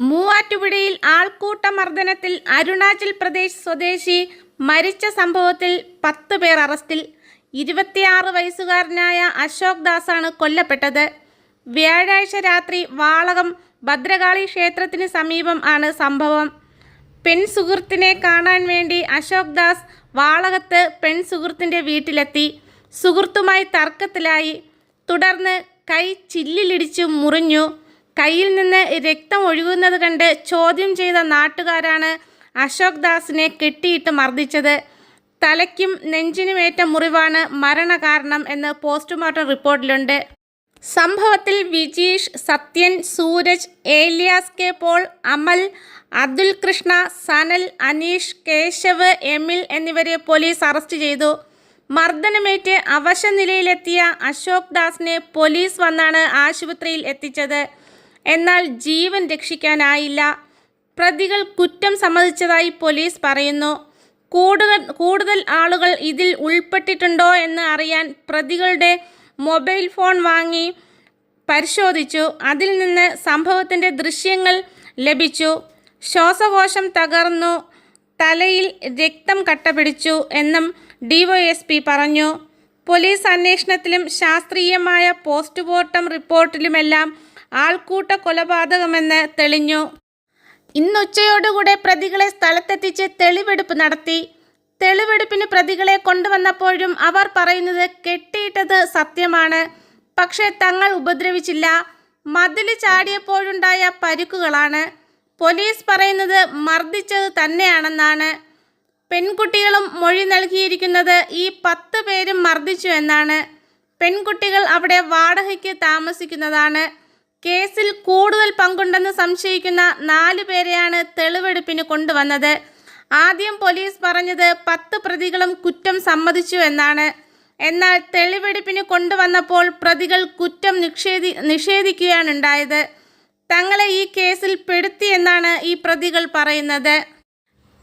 മൂവാറ്റുപുഴയിൽ ആൾക്കൂട്ട മർദ്ദനത്തിൽ അരുണാചൽ പ്രദേശ് സ്വദേശി മരിച്ച സംഭവത്തിൽ പത്ത് പേർ അറസ്റ്റിൽ. ഇരുപത്തിയാറ് വയസ്സുകാരനായ അശോക് ദാസാണ് കൊല്ലപ്പെട്ടത്. വ്യാഴാഴ്ച രാത്രി വാളകം ഭദ്രകാളി ക്ഷേത്രത്തിന് സമീപം ആണ് സംഭവം. പെൺസുഹൃത്തിനെ കാണാൻ വേണ്ടി അശോക് ദാസ് വാളകത്ത് പെൺസുഹൃത്തിന്റെ വീട്ടിലെത്തി. സുഹൃത്തുമായി തർക്കത്തിലായി. തുടർന്ന് കൈ ചില്ലിലിടിച്ചു മുറിഞ്ഞു. കയ്യിൽ നിന്ന് രക്തം ഒഴുകുന്നത് കണ്ട് ചോദ്യം ചെയ്ത നാട്ടുകാരാണ് അശോക് ദാസിനെ കെട്ടിയിട്ട് മർദ്ദിച്ചത്. തലയ്ക്കും നെഞ്ചിനുമേറ്റ മുറിവാണ് മരണകാരണം എന്ന് പോസ്റ്റ്മോർട്ടം റിപ്പോർട്ടിലുണ്ട്. സംഭവത്തിൽ Vijeesh Sathyan Sooraj Elias K Paul Amal Athul Krishna Sanal Aneesh Keshav Emil എന്നിവരെ പോലീസ് അറസ്റ്റ് ചെയ്തു. മർദ്ദനമേറ്റ് അവശനിലയിലെത്തിയ അശോക് ദാസിനെ പോലീസ് വന്നാണ് ആശുപത്രിയിൽ എത്തിച്ചത്. എന്നാൽ ജീവൻ രക്ഷിക്കാനായില്ല. പ്രതികൾ കുറ്റം സമ്മതിച്ചതായി പോലീസ് പറയുന്നു. കൂടുതൽ കൂടുതൽ ആളുകൾ ഇതിൽ ഉൾപ്പെട്ടിട്ടുണ്ടോ എന്ന് അറിയാൻ പ്രതികളുടെ മൊബൈൽ ഫോൺ വാങ്ങി പരിശോധിച്ചു. അതിൽ നിന്ന് സംഭവത്തിന്റെ ദൃശ്യങ്ങൾ ലഭിച്ചു. ശ്വാസകോശം തകർന്നു. തലയിൽ രക്തം കട്ട പിടിച്ചു എന്നും ഡിവൈഎസ്പി പറഞ്ഞു. പോലീസ് അന്വേഷണത്തിലും ശാസ്ത്രീയമായ പോസ്റ്റ്മോർട്ടം റിപ്പോർട്ടിലുമെല്ലാം ആൾക്കൂട്ട കൊലപാതകമെന്ന് തെളിഞ്ഞു. ഇന്നുച്ചയോടുകൂടെ പ്രതികളെ സ്ഥലത്തെത്തിച്ച് തെളിവെടുപ്പ് നടത്തി. തെളിവെടുപ്പിന് പ്രതികളെ കൊണ്ടുവന്നപ്പോഴും അവർ പറയുന്നത് കെട്ടിയിട്ടത് സത്യമാണ്. പക്ഷേ തങ്ങൾ ഉപദ്രവിച്ചില്ല. മതിൽ ചാടിയപ്പോഴുണ്ടായ പരുക്കുകളാണ്. പോലീസ് പറയുന്നത് മർദ്ദിച്ചത് തന്നെയാണെന്നാണ്. പെൺകുട്ടികളും മൊഴി നൽകിയിരിക്കുന്നത് ഈ പത്ത് പേരും മർദ്ദിച്ചു എന്നാണ്. പെൺകുട്ടികൾ അവിടെ വാടകയ്ക്ക് താമസിക്കുന്നതാണ്. കേസിൽ കൂടുതൽ പങ്കുണ്ടെന്ന് സംശയിക്കുന്ന നാലു പേരെയാണ് തെളിവെടുപ്പിന് കൊണ്ടുവന്നത്. ആദ്യം പോലീസ് പറഞ്ഞത് പത്ത് പ്രതികളും കുറ്റം സമ്മതിച്ചു എന്നാണ്. എന്നാൽ തെളിവെടുപ്പിന് കൊണ്ടുവന്നപ്പോൾ പ്രതികൾ കുറ്റം നിഷേധി നിഷേധിക്കുകയാണ് ഉണ്ടായത് തങ്ങളെ ഈ കേസിൽ പെടുത്തിയെന്നാണ് ഈ പ്രതികൾ പറയുന്നത്.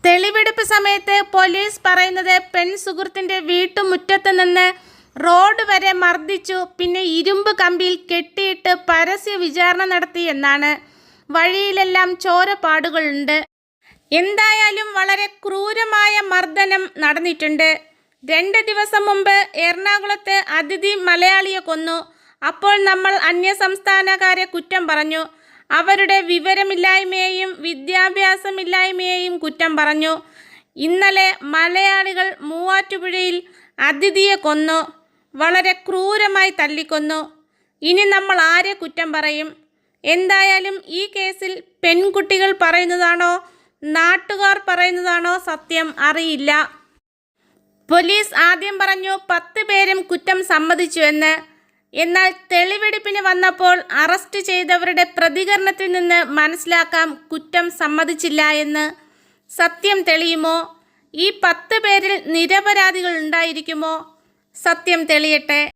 തെളിവെടുപ്പ് സമയത്ത് പോലീസ് പറയുന്നത് പെൺ സുഹൃത്തിന്റെ വീട്ടുമുറ്റത്ത് നിന്ന് റോഡ് വരെ മർദ്ദിച്ചു. പിന്നെ ഇരുമ്പ് കമ്പിയിൽ കെട്ടിയിട്ട് പരസ്യ വിചാരണ നടത്തി എന്നാണ്. വഴിയിലെല്ലാം ചോരപ്പാടുകളുണ്ട്. എന്തായാലും വളരെ ക്രൂരമായ മർദ്ദനം നടന്നിട്ടുണ്ട്. രണ്ട് ദിവസം മുമ്പ് എറണാകുളത്ത് അതിഥി മലയാളിയെ കൊന്നു. അപ്പോൾ നമ്മൾ അന്യസംസ്ഥാനക്കാരെ കുറ്റം പറഞ്ഞു. അവരുടെ വിവരമില്ലായ്മയെയും വിദ്യാഭ്യാസമില്ലായ്മയെയും കുറ്റം പറഞ്ഞു. ഇന്നലെ മലയാളികൾ മൂവാറ്റുപുഴയിൽ അതിഥിയെ കൊന്നു. വളരെ ക്രൂരമായി തല്ലിക്കൊന്നു. ഇനി നമ്മൾ ആരെ കുറ്റം പറയും? എന്തായാലും ഈ കേസിൽ പെൺകുട്ടികൾ പറയുന്നതാണോ? നാട്ടുകാർ പറയുന്നതാണോ? സത്യം അറിയില്ല. പോലീസ് ആദ്യം പറഞ്ഞു പത്ത് പേരും കുറ്റം സമ്മതിച്ചുവെന്ന് എന്നാൽ തെളിവെടുപ്പിന് വന്നപ്പോൾ അറസ്റ്റ് ചെയ്തവരുടെ പ്രതികരണത്തിൽ നിന്ന് മനസ്സിലാക്കാം കുറ്റം സമ്മതിച്ചില്ല എന്ന്. സത്യം തെളിയുമോ? ഈ പത്ത് പേരിൽ നിരപരാധികൾ ഉണ്ടായിരിക്കുമോ? സത്യം തെളിയട്ടെ.